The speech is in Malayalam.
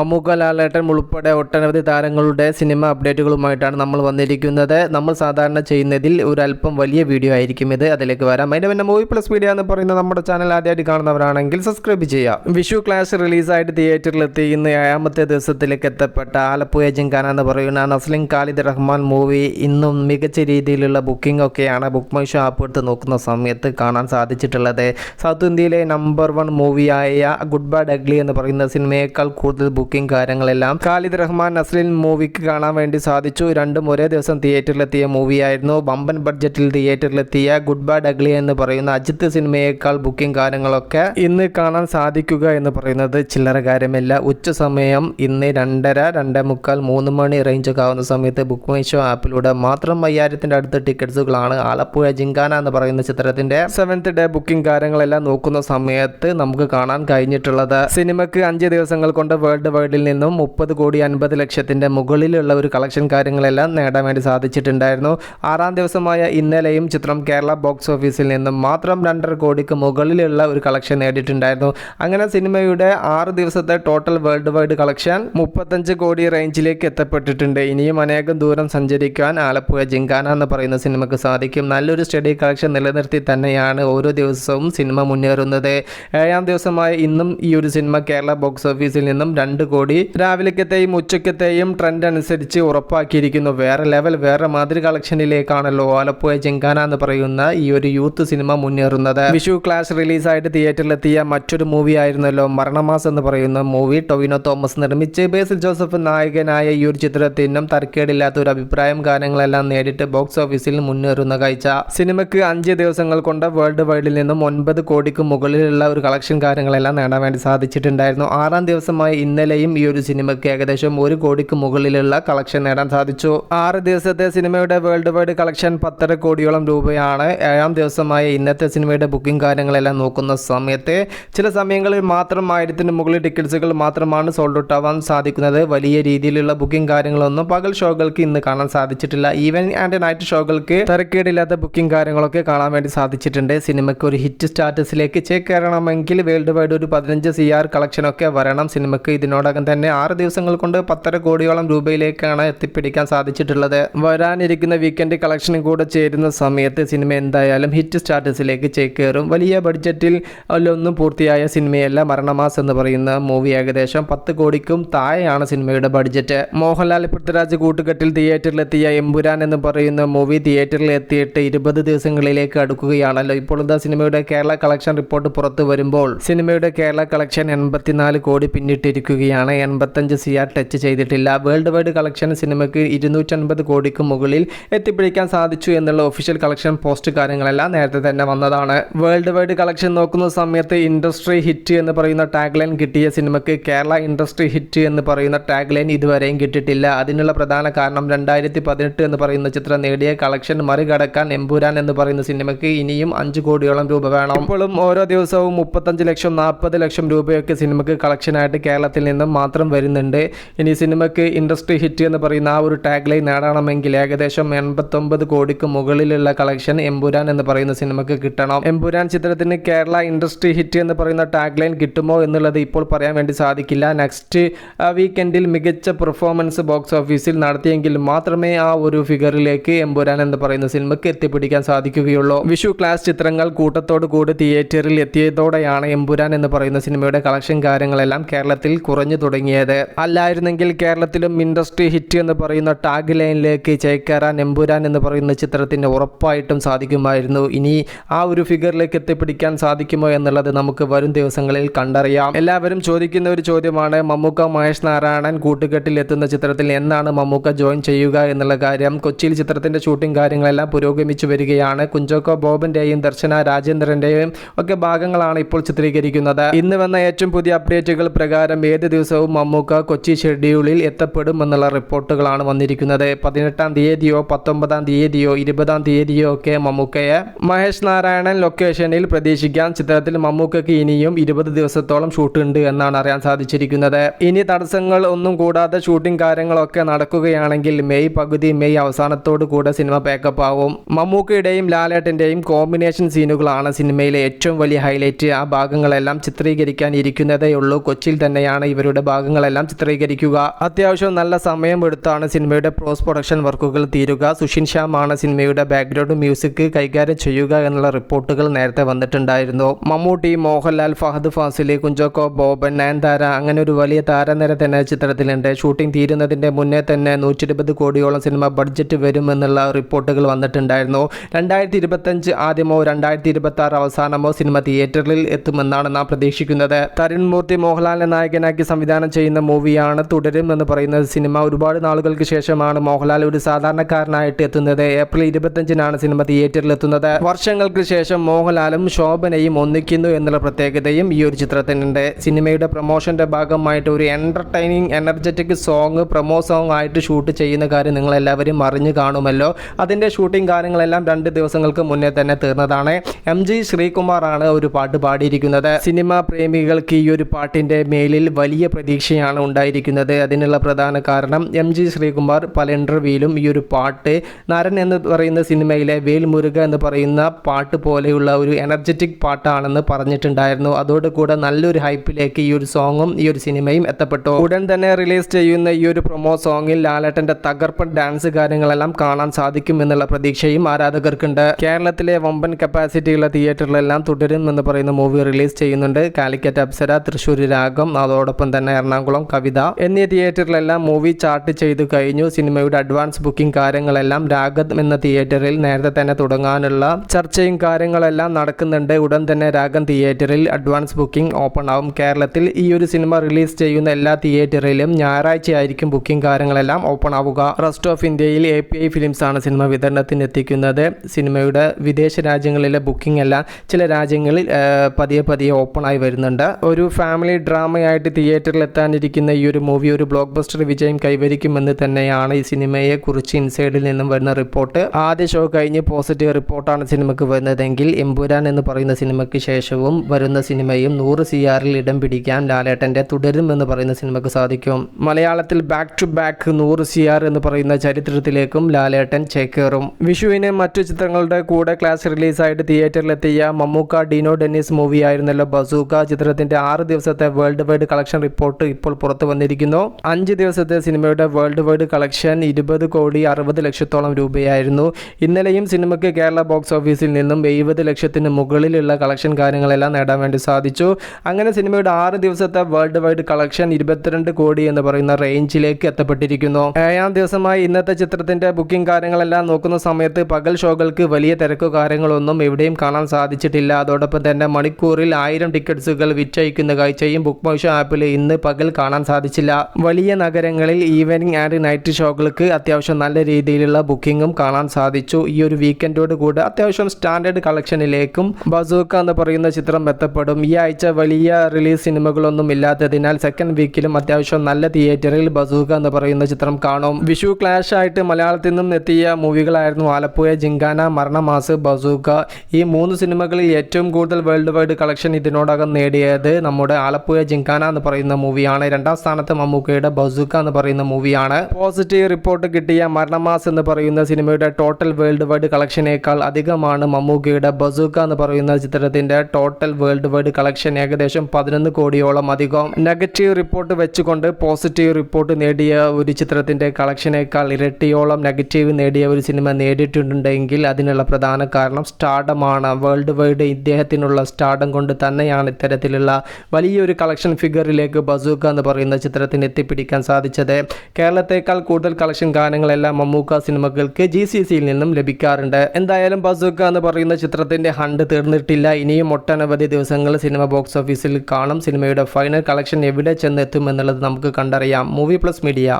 മമ്മൂക്ക ലാലേട്ടൻ ഉൾപ്പെടെ ഒട്ടനവധി താരങ്ങളുടെ സിനിമ അപ്ഡേറ്റുകളുമായിട്ടാണ് നമ്മൾ വന്നിരിക്കുന്നത്. നമ്മൾ സാധാരണ ചെയ്യുന്നതിൽ ഒരല്പം വലിയ വീഡിയോ ആയിരിക്കും ഇത്. അതിലേക്ക് വരാം. അതിന്റെ പിന്നെ മൂവി പ്ലസ് വീഡിയോ എന്ന് പറയുന്ന നമ്മുടെ ചാനൽ ആദ്യമായിട്ട് കാണുന്നവരാണെങ്കിൽ സബ്സ്ക്രൈബ് ചെയ്യുക. വിഷു ക്ലാഷ് റിലീസായിട്ട് തിയേറ്ററിലെത്തി. ഇന്ന് ഏഴാമത്തെ ദിവസത്തിലേക്ക് എത്തപ്പെട്ട ആലപ്പുഴ ജിങ്കാന എന്ന് പറയുന്ന നസ്ലിം ഖാലിദ് റഹ്മാൻ മൂവി ഇന്നും മികച്ച രീതിയിലുള്ള ബുക്കിംഗ് ഒക്കെയാണ് ബുക്ക് മൈ ഷോ ആപ്പ് എടുത്ത് നോക്കുന്ന സമയത്ത് കാണാൻ സാധിച്ചിട്ടുള്ളത്. സൗത്ത് ഇന്ത്യയിലെ നമ്പർ വൺ മൂവിയായ ഗുഡ് ബാഡ് അഗ്ലി എന്ന് പറയുന്ന സിനിമയേക്കാൾ കൂടുതൽ ബുക്കിംഗ് കാര്യങ്ങളെല്ലാം ഖാലിദ് റഹ്മാൻ നസ്ലിൻ മൂവിക്ക് കാണാൻ വേണ്ടി സാധിച്ചു. രണ്ടും ഒരേ ദിവസം തിയേറ്ററിലെത്തിയ മൂവിയായിരുന്നു. ബമ്പൻ ബഡ്ജറ്റിൽ തിയേറ്ററിലെത്തിയ ഗുഡ് ബാഡ് അഗ്ലി എന്ന് പറയുന്ന അജിത്ത് സിനിമയേക്കാൾ ബുക്കിംഗ് കാര്യങ്ങളൊക്കെ ഇന്ന് കാണാൻ സാധിക്കുക എന്ന് പറയുന്നത് ചില്ലറ കാര്യമല്ല. ഉച്ച സമയം ഇന്ന് രണ്ടര രണ്ടേ മുക്കാൽ മൂന്ന് മണി റേഞ്ച് ഒക്കെ ആവുന്ന സമയത്ത് ബുക്ക് മൈ ഷോ ആപ്പിലൂടെ മാത്രം അയ്യായിരത്തിന്റെ അടുത്ത് ടിക്കറ്റ്സുകളാണ് ആലപ്പുഴ ജിങ്കാന എന്ന് പറയുന്ന ചിത്രത്തിന്റെ സെവൻത്ത് ഡേ ബുക്കിംഗ് കാര്യങ്ങളെല്ലാം നോക്കുന്ന സമയത്ത് നമുക്ക് കാണാൻ കഴിഞ്ഞിട്ടുള്ളത്. സിനിമയ്ക്ക് അഞ്ച് ദിവസങ്ങൾ കൊണ്ട് വേൾഡ് വൈഡിൽ നിന്നും മുപ്പത് കോടി അൻപത് ലക്ഷത്തിന്റെ മുകളിലുള്ള ഒരു കളക്ഷൻ കാര്യങ്ങളെല്ലാം നേടാൻ വേണ്ടി സാധിച്ചിട്ടുണ്ടായിരുന്നു. ആറാം ദിവസമായ ഇന്നലെയും ചിത്രം കേരള ബോക്സ് ഓഫീസിൽ നിന്നും മാത്രം രണ്ടര കോടിക്ക് മുകളിലുള്ള ഒരു കളക്ഷൻ നേടിയിട്ടുണ്ടായിരുന്നു. അങ്ങനെ സിനിമയുടെ ആറ് ദിവസത്തെ ടോട്ടൽ വേൾഡ് വൈഡ് കളക്ഷൻ മുപ്പത്തഞ്ച് കോടി റേഞ്ചിലേക്ക് എത്തപ്പെട്ടിട്ടുണ്ട്. ഇനിയും അനേകം ദൂരം സഞ്ചരിക്കാൻ ആലപ്പുഴ ജിങ്കാന എന്ന് പറയുന്ന സിനിമയ്ക്ക് സാധിക്കും. നല്ലൊരു സ്റ്റഡി കളക്ഷൻ നിലനിർത്തി തന്നെയാണ് ഓരോ ദിവസവും സിനിമ മുന്നേറുന്നത്. ഏഴാം ദിവസമായ ഇന്നും ഈ ഒരു സിനിമ കേരള ബോക്സ് ഓഫീസിൽ നിന്നും രണ്ട് കോടി. രാവിലക്കത്തെയും ഉച്ചക്കത്തെയും ട്രെൻഡ് അനുസരിച്ച് ഉറപ്പാക്കിയിരിക്കുന്നു. വേറെ ലെവൽ വേറെ മാതിരി കളക്ഷനിലേക്കാണല്ലോ ആലപ്പുഴ ജിങ്കാന എന്ന് പറയുന്ന ഈ ഒരു യൂത്ത് സിനിമ മുന്നേറുന്നത്. വിഷു ക്ലാസ് റിലീസായിട്ട് തിയേറ്ററിലെത്തിയ മറ്റൊരു മൂവി ആയിരുന്നല്ലോ മരണമാസ് എന്ന് പറയുന്ന മൂവി ടൊവിനോ തോമസ് നിർമ്മിച്ച്. ബേസിൽ ജോസഫ് നായകനായ ഈ ഒരു ചിത്രത്തിനും തർക്കേടില്ലാത്ത ഒരു അഭിപ്രായം ഗാനങ്ങളെല്ലാം നേരിട്ട് ബോക്സ് ഓഫീസിൽ മുന്നേറുന്ന കാഴ്ച. സിനിമയ്ക്ക് അഞ്ച് ദിവസങ്ങൾ കൊണ്ട് വേൾഡ് വൈഡിൽ നിന്നും ഒൻപത് കോടിക്ക് മുകളിലുള്ള ഒരു കളക്ഷൻ കാര്യങ്ങളെല്ലാം നേടാൻ വേണ്ടി സാധിച്ചിട്ടുണ്ടായിരുന്നു. ആറാം ദിവസമായ ഇന്നലെയും ഈ ഒരു സിനിമയ്ക്ക് ഏകദേശം ഒരു കോടിക്ക് മുകളിലുള്ള കളക്ഷൻ നേടാൻ സാധിച്ചു. ആറ് ദിവസത്തെ സിനിമയുടെ വേൾഡ് വൈഡ് കളക്ഷൻ പത്തര കോടിയോളം രൂപയാണ്. ഏഴാം ദിവസമായ ഇന്നത്തെ സിനിമയുടെ ബുക്കിംഗ് കാര്യങ്ങളെല്ലാം നോക്കുന്ന സമയത്ത് ചില സമയങ്ങളിൽ മാത്രം ആയിരത്തിന് മുകളിൽ ടിക്കറ്റ്സുകൾ മാത്രമാണ് സോൾഡ് ഔട്ട് ആവാൻ സാധിക്കുന്നത്. വലിയ രീതിയിലുള്ള ബുക്കിംഗ് കാര്യങ്ങളൊന്നും പകൽ ഷോകൾക്ക് ഇന്ന് കാണാൻ സാധിച്ചിട്ടില്ല. ഈവൻ ആൻഡ് നൈറ്റ് ഷോകൾക്ക് തിരക്കേടില്ലാത്ത ബുക്കിംഗ് കാര്യങ്ങളൊക്കെ കാണാൻ വേണ്ടി സാധിച്ചിട്ടുണ്ട്. സിനിമയ്ക്ക് ഒരു ഹിറ്റ് സ്റ്റാറ്റസിലേക്ക് ചേക്കേറണമെങ്കിൽ വേൾഡ് വൈഡ് ഒരു പതിനഞ്ച് സി ആർ കളക്ഷനൊക്കെ വരണം. സിനിമയ്ക്ക് ഇതിനോടകം തന്നെ ആറ് ദിവസങ്ങൾ കൊണ്ട് പത്തര കോടിയോളം രൂപയിലേക്കാണ് എത്തിപ്പിടിക്കാൻ സാധിച്ചിട്ടുള്ളത്. വരാനിരിക്കുന്ന വീക്കെൻഡ് കളക്ഷനും കൂടെ ചേരുന്ന സമയത്ത് സിനിമ എന്തായാലും ഹിറ്റ് സ്റ്റാറ്റസിലേക്ക് ചേക്കേറും. വലിയ ബഡ്ജറ്റിൽ ഒന്നും പൂർത്തിയായ സിനിമയല്ല മരണമാസ് എന്ന് പറയുന്ന മൂവി ഏകദേശം പത്ത് കോടിക്കും താഴെയാണ് സിനിമയുടെ ബഡ്ജറ്റ് മോഹൻലാൽ പൃഥ്വിരാജ് കൂട്ടുകെട്ടിൽ തിയേറ്ററിലെത്തിയ എമ്പുരാൻ എന്ന് പറയുന്ന മൂവി തിയേറ്ററിൽ എത്തിയിട്ട് ഇരുപത് ദിവസങ്ങളിലേക്ക് അടുക്കുകയാണല്ലോ. ഇപ്പോൾ ഇതാ സിനിമയുടെ കേരള കളക്ഷൻ റിപ്പോർട്ട് പുറത്തു വരുമ്പോൾ സിനിമയുടെ കേരള കളക്ഷൻ എൺപത്തിനാല് കോടി പിന്നിട്ടിരിക്കുകയാണ്. എൺപത്തഞ്ച് സി ആർ ടച്ച് ചെയ്തിട്ടില്ല. വേൾഡ് വൈഡ് കളക്ഷൻ സിനിമയ്ക്ക് ഇരുന്നൂറ്റൻപത് കോടിക്ക് മുകളിൽ എത്തിപ്പിടിക്കാൻ സാധിച്ചു എന്നുള്ള ഒഫീഷ്യൽ കളക്ഷൻ പോസ്റ്റ് കാര്യങ്ങളെല്ലാം നേരത്തെ തന്നെ വന്നതാണ്. വേൾഡ് വൈഡ് കളക്ഷൻ നോക്കുന്ന സമയത്ത് ഇൻഡസ്ട്രി ഹിറ്റ് എന്ന് പറയുന്ന ടാഗ് ലൈൻ കിട്ടിയ സിനിമയ്ക്ക് കേരള ഇൻഡസ്ട്രി ഹിറ്റ് എന്ന് പറയുന്ന ടാഗ് ലൈൻ ഇതുവരെയും കിട്ടിയിട്ടില്ല. അതിനുള്ള പ്രധാന കാരണം രണ്ടായിരത്തി പതിനെട്ട് എന്ന് പറയുന്ന ചിത്രം നേടിയ കളക്ഷൻ മറികടക്കാൻ എമ്പുരാൻ എന്ന് പറയുന്ന സിനിമയ്ക്ക് ഇനിയും അഞ്ച് കോടിയോളം രൂപ വേണം. ഇപ്പോഴും ഓരോ ദിവസവും മുപ്പത്തഞ്ച് ലക്ഷം നാൽപ്പത് ലക്ഷം രൂപയൊക്കെ സിനിമയ്ക്ക് കളക്ഷനായിട്ട് കേരളത്തിൽ നിന്നും മാത്രം വരുന്നുണ്ട്. ഇനി സിനിമയ്ക്ക് ഇൻഡസ്ട്രി ഹിറ്റ് എന്ന് പറയുന്ന ആ ഒരു ടാഗ് ലൈൻ നേടണമെങ്കിൽ ഏകദേശം എൺപത്തൊമ്പത് കോടിക്ക് മുകളിലുള്ള കളക്ഷൻ എമ്പുരാൻ എന്ന് പറയുന്ന സിനിമയ്ക്ക് കിട്ടണം. എമ്പുരാൻ ചിത്രത്തിന് കേരള ഇൻഡസ്ട്രി ഹിറ്റ് എന്ന് പറയുന്ന ടാഗ് ലൈൻ കിട്ടുമോ എന്നുള്ളത് ഇപ്പോൾ പറയാൻ വേണ്ടി സാധിക്കില്ല. നെക്സ്റ്റ് വീക്കെൻഡിൽ മികച്ച പെർഫോമൻസ് ബോക്സ് ഓഫീസിൽ നടത്തിയെങ്കിൽ മാത്രമേ ആ ഒരു ഫിഗറിലേക്ക് എമ്പുരാൻ എന്ന് പറയുന്ന സിനിമയ്ക്ക് എത്തിപ്പിടിക്കാൻ സാധിക്കുകയുള്ളൂ. വിഷു ക്ലാസ് ചിത്രങ്ങൾ കൂട്ടത്തോടു കൂടി തിയേറ്ററിൽ എത്തിയതോടെയാണ് എമ്പുരാൻ എന്ന് പറയുന്ന സിനിമയുടെ കളക്ഷൻ കാര്യങ്ങളെല്ലാം കേരളത്തിൽ കുറഞ്ഞു തുടങ്ങിയത്. അല്ലായിരുന്നെങ്കിൽ കേരളത്തിലും ഇൻഡസ്ട്രി ഹിറ്റ് എന്ന് പറയുന്ന ടാഗ് ലൈനിലേക്ക് ചേക്കേറാൻ എമ്പുരാൻ എന്ന് പറയുന്ന ചിത്രത്തിന് ഉറപ്പായിട്ടും സാധിക്കുമായിരുന്നു. ഇനി ആ ഒരു ഫിഗറിലേക്ക് എത്തിപ്പിടിക്കാൻ സാധിക്കുമോ എന്നുള്ളത് നമുക്ക് വരും ദിവസങ്ങളിൽ കണ്ടറിയാം. എല്ലാവരും ചോദിക്കുന്ന ഒരു ചോദ്യമാണ് മമ്മൂക്ക മഹേഷ് നാരായണൻ കൂട്ടുകെട്ടിൽ എത്തുന്ന ചിത്രത്തിൽ എന്നാണ് മമ്മൂക്ക ജോയിൻ ചെയ്യുക എന്നുള്ള കാര്യം? കൊച്ചിയിൽ ചിത്രത്തിന്റെ ഷൂട്ടിംഗ് കാര്യങ്ങളെല്ലാം പുരോഗമിച്ചു വരികയാണ്. കുഞ്ചോക്കോ ബോബന്റെയും ദർശന രാജേന്ദ്രന്റെയും ഒക്കെ ഭാഗങ്ങളാണ് ഇപ്പോൾ ചിത്രീകരിക്കുന്നത്. ഇന്ന് വന്ന ഏറ്റവും പുതിയ അപ്ഡേറ്റുകൾ പ്രകാരം ഏത് ദിവസവും മമ്മൂക്ക കൊച്ചി ഷെഡ്യൂളിൽ എത്തപ്പെടുമെന്നുള്ള റിപ്പോർട്ടുകളാണ് വന്നിരിക്കുന്നത്. പതിനെട്ടാം തീയതിയോ പത്തൊമ്പതാം തീയതിയോ ഇരുപതാം തീയതിയോ ഒക്കെ മമ്മൂക്കയെ മഹേഷ് നാരായണൻ ലൊക്കേഷനിൽ പ്രതീക്ഷിക്കാം. ചിത്രത്തിൽ മമ്മൂക്കയ്ക്ക് ഇനിയും ഇരുപത് ദിവസത്തോളം ഷൂട്ട് ഉണ്ട് എന്നാണ് അറിയാൻ സാധിച്ചിരിക്കുന്നത്. ഇനി തടസ്സങ്ങൾ ഒന്നും കൂടാതെ ഷൂട്ടിംഗ് കാര്യങ്ങളൊക്കെ നടക്കുകയാണെങ്കിൽ മെയ് പകുതി മെയ് അവസാനത്തോടു കൂടെ സിനിമ പാക്കപ്പ് ആവും. മമ്മൂക്കയുടെയും ലാലേട്ടന്റെയും കോമ്പിനേഷൻ സീനുകളാണ് സിനിമയിലെ ഏറ്റവും വലിയ ഹൈലൈറ്റ് ആ ഭാഗങ്ങളെല്ലാം ചിത്രീകരിക്കാൻ ഇരിക്കുന്നതേ ഉള്ളൂ കൊച്ചിയിൽ തന്നെയാണ് ഇവരുടെ ബാക്കിയുടെ ഭാഗങ്ങളെല്ലാം ചിത്രീകരിക്കുക. അത്യാവശ്യം നല്ല സമയമെടുത്താണ് സിനിമയുടെ പ്രോസ് പ്രൊഡക്ഷൻ വർക്കുകൾ തീരുക. സുഷിൻ ശ്യാമാണ് സിനിമയുടെ ബാക്ക്ഗ്രൗണ്ട് മ്യൂസിക് കൈകാര്യം ചെയ്യുക എന്നുള്ള റിപ്പോർട്ടുകൾ നേരത്തെ വന്നിട്ടുണ്ടായിരുന്നു. മമ്മൂട്ടി മോഹൻലാൽ ഫഹദ് ഫാസിലി കുഞ്ചോക്കോ ബോബൻ നയൻതാര അങ്ങനെ ഒരു വലിയ താരനിര തന്നെ ചിത്രത്തിലുണ്ട്. ഷൂട്ടിംഗ് തീരുന്നതിന്റെ മുന്നേ തന്നെ നൂറ്റി ഇരുപത് കോടിയോളം സിനിമ ബഡ്ജറ്റ് വരുമെന്നുള്ള റിപ്പോർട്ടുകൾ വന്നിട്ടുണ്ടായിരുന്നു. രണ്ടായിരത്തി ഇരുപത്തഞ്ച് ആദ്യമോ രണ്ടായിരത്തി ഇരുപത്തി ആറ് അവസാനമോ സിനിമ തിയേറ്ററിൽ എത്തുമെന്നാണ് നാം പ്രതീക്ഷിക്കുന്നത്. തരുൺ മൂർത്തി മോഹൻലാലിനെ നായകനാക്കി സംവിധാനം ചെയ്യുന്ന മൂവിയാണ് തുടരും എന്ന് പറയുന്ന സിനിമ ഒരുപാട് നാളുകൾക്ക് ശേഷമാണ് മോഹൻലാൽ ഒരു സാധാരണക്കാരനായിട്ട് എത്തുന്നത്. ഏപ്രിൽ ഇരുപത്തഞ്ചിനാണ് സിനിമ തിയേറ്ററിൽ എത്തുന്നത്. വർഷങ്ങൾക്ക് ശേഷം മോഹൻലാലും ശോഭനയും ഒന്നിക്കുന്നു എന്നുള്ള പ്രത്യേകതയും ഈ ഒരു ചിത്രത്തിനുണ്ട്. സിനിമയുടെ പ്രൊമോഷന്റെ ഭാഗമായിട്ട് ഒരു entertaining energetic song promo song ആയിട്ട് ഷൂട്ട് ചെയ്യുന്ന കാര്യം നിങ്ങൾ എല്ലാവരും അറിഞ്ഞു കാണുമല്ലോ. അതിന്റെ ഷൂട്ടിംഗ് കാര്യങ്ങളെല്ലാം രണ്ട് ദിവസങ്ങൾക്ക് മുന്നേ തന്നെ തീർന്നതാണ്. എം ജി ശ്രീകുമാറാണ് ഒരു പാട്ട് പാടിയിരിക്കുന്നത്. സിനിമാ പ്രേമികൾക്ക് ഈ ഒരു പാട്ടിന്റെ മേലിൽ വലിയ പ്രതീക്ഷയാണ് ഉണ്ടായിരിക്കുന്നത്. അതിനുള്ള പ്രധാന കാരണം എം ജി ശ്രീകുമാർ പല ഇന്റർവ്യൂയിലും ഈ ഒരു പാട്ട് നരൻ എന്ന് പറയുന്ന സിനിമയിലെ വേൽമുരുക എന്ന് പറയുന്ന പാട്ട് പോലെയുള്ള ഒരു എനർജറ്റിക് പാട്ടാണെന്ന് പറഞ്ഞിട്ടുണ്ടായിരുന്നു. അതോടുകൂടെ നല്ലൊരു ഹൈപ്പിലേക്ക് ഈ ഒരു സോങ്ങും ഈ ഒരു സിനിമയും എത്തപ്പെട്ടു. ഉടൻ തന്നെ റിലീസ് ചെയ്യുന്ന ഈ ഒരു പ്രൊമോ സോങ്ങിൽ ലാലേട്ടന്റെ തകർപ്പൻ ഡാൻസ് കാര്യങ്ങളെല്ലാം കാണാൻ സാധിക്കും എന്നുള്ള പ്രതീക്ഷയും ആരാധകർക്കുണ്ട്. കേരളത്തിലെ വമ്പൻ കപ്പാസിറ്റിയുള്ള തിയേറ്ററിലെല്ലാം തുടരും എന്ന് പറയുന്ന മൂവി റിലീസ് ചെയ്യുന്നുണ്ട്. കാലിക്കറ്റ് അപ്സര തൃശ്ശൂർ രാഗം അതോടൊപ്പം തന്നെ എറണാകുളം കവിത എന്നീ തിയേറ്ററിലെല്ലാം മൂവി ചാർട്ട് ചെയ്തു കഴിഞ്ഞു. സിനിമയുടെ അഡ്വാൻസ് ബുക്കിംഗ് കാര്യങ്ങളെല്ലാം രാഗത് എന്ന തിയേറ്ററിൽ നേരത്തെ തന്നെ തുടങ്ങാനുള്ള ചർച്ചയും കാര്യങ്ങളെല്ലാം നടക്കുന്നുണ്ട്. ഉടൻ തന്നെ രാഗം തിയേറ്ററിൽ അഡ്വാൻസ് ബുക്കിംഗ് ഓപ്പൺ ആവും. കേരളത്തിൽ ഈ ഒരു സിനിമ റിലീസ് ചെയ്യുന്ന എല്ലാ തിയേറ്ററിലും ഞായറാഴ്ചയായിരിക്കും ബുക്കിംഗ് കാര്യങ്ങളെല്ലാം ഓപ്പൺ ആവുക. റെസ്റ്റ് ഓഫ് ഇന്ത്യയിൽ എ പി ഐ ഫിലിംസ് ആണ് സിനിമ വിതരണത്തിന് എത്തിക്കുന്നത്. സിനിമയുടെ വിദേശ രാജ്യങ്ങളിലെ ബുക്കിംഗ് എല്ലാം ചില രാജ്യങ്ങളിൽ പതിയെ പതിയെ ഓപ്പൺ ആയി വരുന്നുണ്ട്. ഒരു ഫാമിലി ഡ്രാമയായിട്ട് തിയേറ്ററിൽ എത്താനിരിക്കുന്ന ഈ ഒരു മൂവി ഒരു ബ്ലോക്ക് ബസ്റ്റർ വിജയം കൈവരിക്കുമെന്ന് തന്നെയാണ് ഈ സിനിമയെ കുറിച്ച് ഇൻസൈഡിൽ നിന്നും വരുന്ന റിപ്പോർട്ട്. ആദ്യ ഷോ കഴിഞ്ഞ് പോസിറ്റീവ് റിപ്പോർട്ടാണ് സിനിമയ്ക്ക് വരുന്നതെങ്കിൽ എമ്പുരാൻ എന്ന് പറയുന്ന സിനിമയ്ക്ക് ശേഷവും വരുന്ന സിനിമയും നൂറ് സി ആറിൽ ഇടം പിടിക്കാൻ ലാലേട്ടന്റെ തുടരും എന്ന് പറയുന്ന സിനിമയ്ക്ക് സാധിക്കും. മലയാളത്തിൽ ബാക്ക് ടു ബാക്ക് നൂറ് സി ആർ എന്ന് പറയുന്ന ചരിത്രത്തിലേക്കും ലാലേട്ടൻ ചേക്കേറും. വിഷുവിന് മറ്റു ചിത്രങ്ങളുടെ കൂടെ ക്ലാസ് റിലീസായിട്ട് തിയേറ്ററിലെത്തിയ മമ്മൂക്ക ഡിനോ ഡെന്നിസ് മൂവി ആയിരുന്നല്ലോ ബസൂക്ക. ചിത്രത്തിന്റെ ആറ് ദിവസത്തെ വേൾഡ് വൈഡ് കളക്ഷൻ റിപ്പോർട്ട് ഇപ്പോൾ പുറത്തു വന്നിരിക്കുന്നു. അഞ്ച് ദിവസത്തെ സിനിമയുടെ വേൾഡ് വൈഡ് കളക്ഷൻ ഇരുപത് കോടി അറുപത് ലക്ഷത്തോളം രൂപയായിരുന്നു. ഇന്നലെയും സിനിമയ്ക്ക് കേരള ബോക്സ് ഓഫീസിൽ നിന്നും എഴുപത് ലക്ഷത്തിന് മുകളിലുള്ള കളക്ഷൻ കാര്യങ്ങളെല്ലാം നേടാൻ വേണ്ടി സാധിച്ചു. അങ്ങനെ സിനിമയുടെ ആറ് ദിവസത്തെ വേൾഡ് വൈഡ് കളക്ഷൻ ഇരുപത്തിരണ്ട് കോടി എന്ന് പറയുന്ന റേഞ്ചിലേക്ക് എത്തപ്പെട്ടിരിക്കുന്നു. ഏഴാം ദിവസമായി ഇന്നത്തെ ചിത്രത്തിന്റെ ബുക്കിംഗ് കാര്യങ്ങളെല്ലാം നോക്കുന്ന സമയത്ത് പകൽ ഷോകൾക്ക് വലിയ തിരക്കോ കാര്യങ്ങളൊന്നും എവിടെയും കാണാൻ സാധിച്ചിട്ടില്ല. അതോടൊപ്പം തന്നെ മണിക്കൂറിൽ ആയിരം ടിക്കറ്റ്സുകൾ വിറ്റയക്കുന്ന കാഴ്ചയും ബുക്ക് മൈഷോ ആപ്പിൽ ഇന്ന് പകൽ കാണാൻ സാധിച്ചില്ല. വലിയ നഗരങ്ങളിൽ ഈവനിങ് ആൻഡ് നൈറ്റ് ഷോകൾക്ക് അത്യാവശ്യം നല്ല രീതിയിലുള്ള ബുക്കിങ്ങും കാണാൻ സാധിച്ചു. ഈ ഒരു വീക്കെൻഡോട് കൂടെ അത്യാവശ്യം സ്റ്റാൻഡേർഡ് കളക്ഷനിലേക്കും ബസൂക്ക എന്ന് പറയുന്ന ചിത്രം എത്തപ്പെടും. ഈ ആഴ്ച വലിയ റിലീസ് സിനിമകളൊന്നും ഇല്ലാത്തതിനാൽ സെക്കൻഡ് വീക്കിലും അത്യാവശ്യം നല്ല തിയേറ്ററിൽ ബസൂക്ക എന്ന് പറയുന്ന ചിത്രം കാണും. വിഷു ക്ലാഷ് ആയിട്ട് മലയാളത്തിൽ നിന്നും എത്തിയ മൂവികളായിരുന്നു ആലപ്പുഴ ജിങ്കാന മരണമാസ് ബസൂക്ക. ഈ മൂന്ന് സിനിമകളിൽ ഏറ്റവും കൂടുതൽ വേൾഡ് വൈഡ് കളക്ഷൻ ഇതിനോടകം നേടിയത് നമ്മുടെ ആലപ്പുഴ ജിങ്കാന എന്ന് പറയുന്ന മൂവിയാണ്. രണ്ടാം സ്ഥാനത്ത് മമ്മൂക്കയുടെ ബസൂക്ക എന്ന് പറയുന്ന മൂവിയാണ്. പോസിറ്റീവ് റിപ്പോർട്ട് കിട്ടിയ മരണമാസ് എന്ന് പറയുന്ന സിനിമയുടെ ടോട്ടൽ വേൾഡ് വൈഡ് കളക്ഷനേക്കാൾ അധികമാണ് മമ്മൂക്കയുടെ ബസൂക്ക എന്ന് പറയുന്ന ചിത്രത്തിന്റെ ടോട്ടൽ വേൾഡ് വൈഡ് കളക്ഷൻ ഏകദേശം പതിനൊന്ന് കോടിയോളം അധികം. നെഗറ്റീവ് റിപ്പോർട്ട് വെച്ചുകൊണ്ട് പോസിറ്റീവ് റിപ്പോർട്ട് നേടിയ ഒരു ചിത്രത്തിന്റെ കളക്ഷനേക്കാൾ ഇരട്ടിയോളം നെഗറ്റീവ് നേടിയ ഒരു സിനിമ നേടിയിട്ടുണ്ടെങ്കിൽ അതിനുള്ള പ്രധാന കാരണം സ്റ്റാർഡമാണ്. വേൾഡ് വൈഡ് ഇദ്ദേഹത്തിനുള്ള സ്റ്റാർഡം കൊണ്ട് തന്നെയാണ് ഇത്തരത്തിലുള്ള വലിയൊരു കളക്ഷൻ ഫിഗറിലേക്ക് ബസൂക്ക എന്ന് പറയുന്ന ചിത്രത്തിന് എത്തിപ്പിടിക്കാൻ സാധിച്ചത്. കേരളത്തെക്കാൾ കൂടുതൽ കളക്ഷൻ ഗാനങ്ങളെല്ലാം മമ്മൂക്ക സിനിമകൾക്ക് ജി സി സിയിൽ നിന്നും ലഭിക്കാറുണ്ട്. എന്തായാലും ബസൂക്ക എന്ന് പറയുന്ന ചിത്രത്തിന്റെ ഹണ്ട് തീർന്നിട്ടില്ല. ഇനിയും ഒട്ടനവധി ദിവസങ്ങൾ സിനിമ ബോക്സ് ഓഫീസിൽ കാണും. സിനിമയുടെ ഫൈനൽ കളക്ഷൻ എവിടെ ചെന്നെത്തും എന്നുള്ളത് നമുക്ക് കണ്ടറിയാം. Movie plus media